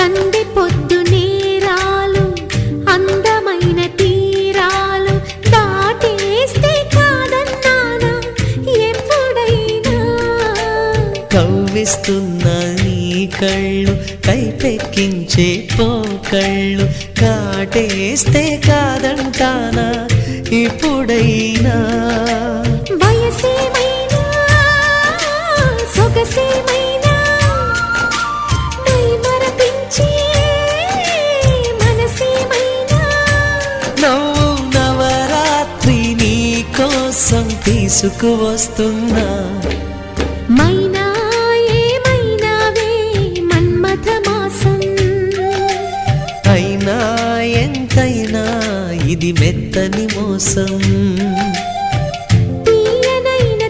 సంధి పొద్దు నేరాలు అందమైన తీరాలు దాటేస్తే కాదన్నానా ఎప్పుడైనా? కవ్విస్తున్న నీ కళ్ళు కైపెక్కించే పోకళ్ళు కాటేస్తే కాదంటానా? ఇప్పుడైనా కోసం తీసుకువస్తున్నా. మైనా ఏమైనావే మన్మథ మాసం అయినా ఎంతైనా ఇది మెత్తని మోసం. తీయనైన